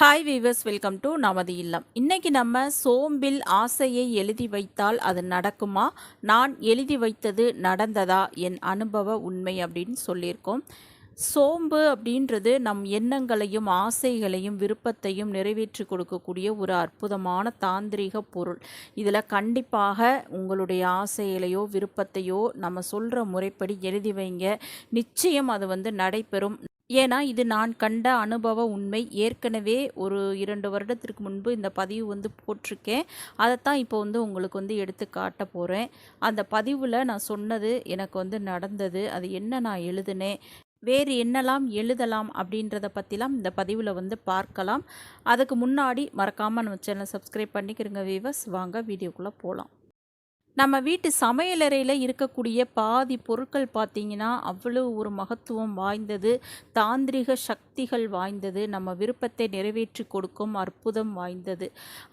Hi viewers welcome to நமது இல்லம். இன்றைக்கி நம்ம சோம்பில் ஆசையை எழுதி வைத்தால் அது நடக்குமா? நான் எழுதி வைத்தது நடந்ததா? என் அனுபவ உண்மை அப்படின்னு சொல்லியிருக்கோம். சோம்பு அப்படின்றது நம் எண்ணங்களையும் ஆசைகளையும் விருப்பத்தையும் நிறைவேற்றி கொடுக்கக்கூடிய ஒரு அற்புதமான தாந்திரிக பொருள். இதில் கண்டிப்பாக உங்களுடைய ஆசைகளையோ விருப்பத்தையோ நம்ம சொல்கிற முறைப்படி எழுதி வைங்க. நிச்சயம் அது வந்து நடைபெறும். ஏன்னா இது நான் கண்ட அனுபவ உண்மை. ஏற்கனவே ஒரு இரண்டு வருடத்திற்கு முன்பு இந்த பதிவு வந்து போட்டிருக்கேன். அதைத்தான் இப்போ வந்து உங்களுக்கு வந்து எடுத்து காட்ட போகிறேன் அந்த பதிவில் நான் சொன்னது எனக்கு வந்து நடந்தது. அது என்ன நான் எழுதுனேன்? வேறு என்னெல்லாம் எழுதலாம் அப்படின்றத பற்றிலாம் இந்த பதிவில் வந்து பார்க்கலாம். அதுக்கு முன்னாடி மறக்காமல் நம்ம சேனலை சப்ஸ்கிரைப் பண்ணிக்கிறங்க வீவர்ஸ் வாங்க வீடியோக்குள்ளே போகலாம் நம்ம வீட்டு சமையலறையில் இருக்கக்கூடிய பாதி பொருட்கள் பார்த்திங்கன்னா அவ்வளோ ஒரு மகத்துவம் வாய்ந்தது. தாந்திரிக சக்திகள் வாய்ந்தது. நம்ம விருப்பத்தை நிறைவேற்றி கொடுக்கும் அற்புதம் வாய்ந்தது.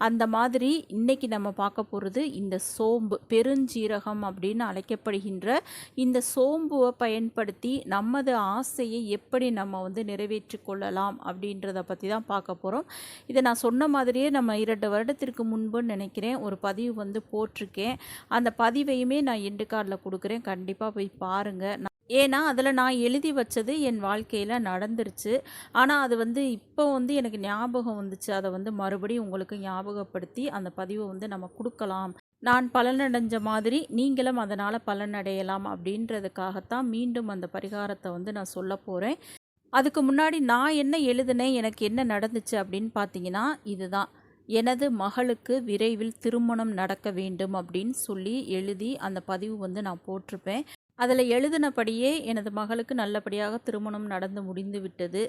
அந்த மாதிரி இன்றைக்கி நம்ம பார்க்க போகிறது இந்த சோம்பு பெருஞ்சீரகம் அப்படின்னு அழைக்கப்படுகின்ற இந்த சோம்புவை பயன்படுத்தி நமது ஆசையை எப்படி நம்ம வந்து நிறைவேற்றி கொள்ளலாம் அப்படின்றத பற்றி தான் பார்க்க போகிறோம் இதை நான் சொன்ன மாதிரியே நம்ம இரண்டு வருடத்திற்கு முன்புன்னு நினைக்கிறேன். ஒரு பதிவு வந்து போட்டிருக்கேன். அந்த பதிவையுமே நான் எண்டு கார்டில் கொடுக்குறேன். கண்டிப்பாக போய் பாருங்கள் ஏன்னா அதில் நான் எழுதி வச்சது என் வாழ்க்கையில் நடந்துருச்சு. ஆனால் அது வந்து இப்போ வந்து எனக்கு ஞாபகம் வந்துச்சு. அதை வந்து மறுபடியும் உங்களுக்கு ஞாபகப்படுத்தி அந்த பதிவை வந்து நம்ம கொடுக்கலாம். நான் பலனடைஞ்ச மாதிரி நீங்களும் அதனால் பலனடையலாம் அப்படின்றதுக்காகத்தான் மீண்டும் அந்த பரிகாரத்தை வந்து நான் சொல்ல போகிறேன் அதுக்கு முன்னாடி நான் என்ன எழுதுனேன் எனக்கு என்ன நடந்துச்சு அப்படின்னு பார்த்தீங்கன்னா இதுதான். எனது மகளுக்கு விரைவில் திருமணம் நடக்க வேண்டும் அப்படின்னு சொல்லி எழுதி அந்த பதிவு வந்து நான் போட்டிருப்பேன். அதில் எழுதினபடியே எனது மகளுக்கு நல்லபடியாக திருமணம் நடந்து முடிந்து விட்டது.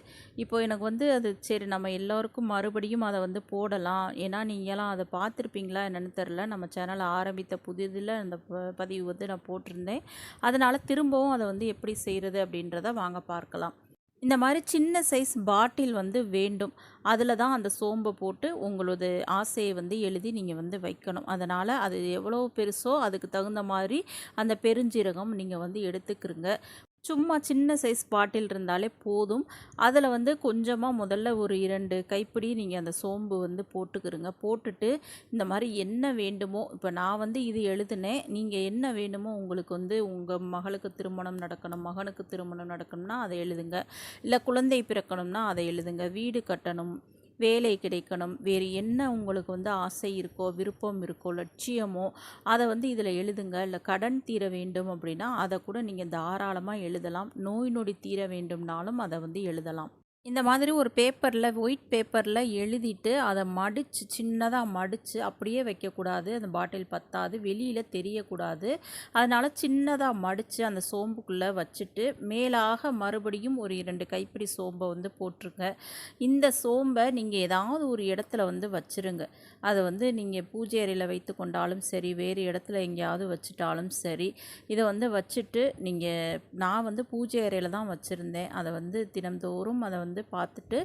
இப்போ எனக்கு வந்து அது சரி நம்ம எல்லோருக்கும் மறுபடியும் அதை வந்து போடலாம். ஏன்னா நீங்களாம் அதை பார்த்துருப்பீங்களா என்னென்னு தெரில நம்ம சேனலை ஆரம்பித்த புதிதில் அந்த பதிவு வந்து நான் போட்டிருந்தேன். அதனால் திரும்பவும் அதை வந்து எப்படி செய்கிறது அப்படின்றத வாங்க பார்க்கலாம். இந்த மாதிரி சின்ன சைஸ் பாட்டில் வந்து வேண்டும். அதில் தான் அந்த சோம்பை போட்டு உங்களது ஆசையை வந்து எழுதி நீங்கள் வந்து வைக்கணும். அதனால் அது எவ்வளோ பெருசோ அதுக்கு தகுந்த மாதிரி அந்த பெருஞ்சீரகம் நீங்கள் வந்து எடுத்துக்கிறங்க. சும்மா சின்ன சைஸ் பாட்டில் இருந்தாலே போதும். அதில் வந்து கொஞ்சமாக முதல்ல ஒரு இரண்டு கைப்பிடி நீங்கள் அந்த சோம்பு வந்து போட்டுக்கிறங்க போட்டுட்டு இந்த மாதிரி என்ன வேண்டுமோ இப்போ நான் வந்து இது எழுதுனேன். நீங்கள் என்ன வேணுமோ உங்களுக்கு வந்து உங்கள் மகளுக்கு திருமணம் நடக்கணும் மகனுக்கு திருமணம் நடக்கணும்னா அதை எழுதுங்க. இல்லை குழந்தை பிறக்கணும்னா அதை எழுதுங்க. வீடு கட்டணும் வேலை கிடைக்கணும். வேறு என்ன உங்களுக்கு வந்து ஆசை இருக்கோ விருப்பம் இருக்கோ லட்சியமோ அதை வந்து இதில் எழுதுங்க. இல்லை கடன் தீர வேண்டும் அப்படின்னா அதை கூட நீங்கள் தாராளமாக எழுதலாம். நோய் நொடி தீர வேண்டும்னாலும் அதை வந்து எழுதலாம். இந்த மாதிரி ஒரு பேப்பரில் ஒயிட் பேப்பரில் எழுதிட்டு அதை மடித்து சின்னதாக மடித்து அப்படியே வைக்கக்கூடாது. அந்த பாட்டில் பத்தாது வெளியில் தெரியக்கூடாது. அதனால் சின்னதாக மடித்து அந்த சோம்புக்குள்ளே வச்சுட்டு மேலாக மறுபடியும் ஒரு இரண்டு கைப்பிடி சோம்பை வந்து போட்டுருங்க. இந்த சோம்பை நீங்கள் ஏதாவது ஒரு இடத்துல வந்து வச்சுருங்க. அதை வந்து நீங்கள் பூஜை அறையில் வைத்து கொண்டாலும் சரி வேறு இடத்துல எங்கேயாவது வச்சுட்டாலும் சரி இதை வந்து வச்சுட்டு நீங்கள் நான் வந்து பூஜை அறையில் தான் வச்சுருந்தேன். அதை வந்து தினந்தோறும் அதை வந்து வந்து பார்த்துட்டு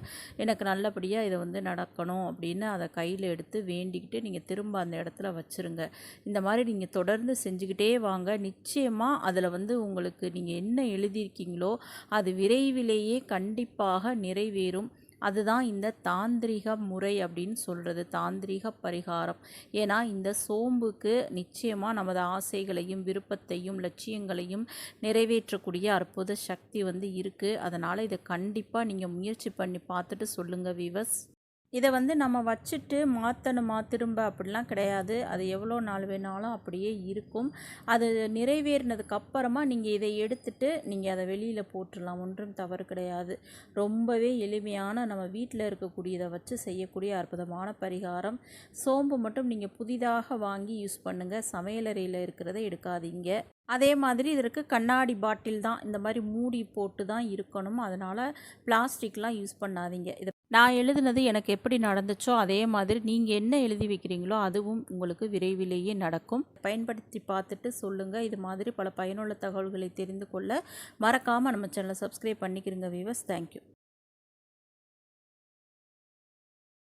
எனக்கு நல்லபடியாக இதை வந்து நடக்கணும் அப்படின்னு அதை கையில் எடுத்து வேண்டிக்கிட்டு நீங்கள் திரும்ப அந்த இடத்துல வச்சுருங்க. இந்த மாதிரி நீங்கள் தொடர்ந்து செஞ்சுக்கிட்டே வாங்க. நிச்சயமாக அதில் வந்து உங்களுக்கு நீங்கள் என்ன எழுதியிருக்கீங்களோ அது விரைவிலேயே கண்டிப்பாக நிறைவேறும். அதுதான் இந்த தாந்திரிக முறை அப்படின்னு சொல்கிறது தாந்திரிக பரிகாரம். ஏன்னா இந்த சோம்புக்கு நிச்சயமாக நமது ஆசைகளையும் விருப்பத்தையும் லட்சியங்களையும் நிறைவேற்றக்கூடிய அற்புத சக்தி வந்து இருக்குது அதனால் இதை கண்டிப்பாக நீங்கள் முயற்சி பண்ணி பார்த்துட்டு சொல்லுங்கள் வீவர்ஸ் இதை வந்து நம்ம வச்சுட்டு மாற்றணுமா திரும்ப அப்படிலாம் கிடையாது. அது எவ்வளோ நாள் வேணாலும் அப்படியே இருக்கும். அது நிறைவேறினதுக்கு அப்புறமா நீங்கள் இதை எடுத்துட்டு நீங்கள் அதை வெளியில் போட்டுடலாம். ஒன்றும் தவறு கிடையாது. ரொம்பவே எளிமையான நம்ம வீட்டில் இருக்கக்கூடியதை வச்சு செய்யக்கூடிய அற்புதமான பரிகாரம். சோம்பு மட்டும் நீங்கள் புதிதாக வாங்கி யூஸ் பண்ணுங்கள் சமையலறையில் இருக்கிறத எடுக்காதீங்க. அதே மாதிரி இதற்கு கண்ணாடி பாட்டில் தான். இந்த மாதிரி மூடி போட்டு தான் இருக்கணும். அதனால் பிளாஸ்டிக்லாம் யூஸ் பண்ணாதீங்க. இதை நான் எழுதுனது எனக்கு எப்படி நடந்துச்சோ அதே மாதிரி நீங்கள் என்ன எழுதி வைக்கிறீங்களோ அதுவும் உங்களுக்கு விரைவிலேயே நடக்கும். பயன்படுத்தி பார்த்துட்டு சொல்லுங்கள் இது மாதிரி பல பயனுள்ள தகவல்களை தெரிந்து கொள்ள மறக்காமல் நம்ம சேனலை சப்ஸ்கிரைப் பண்ணிக்கிறீங்க வீவர்ஸ் தேங்க்யூ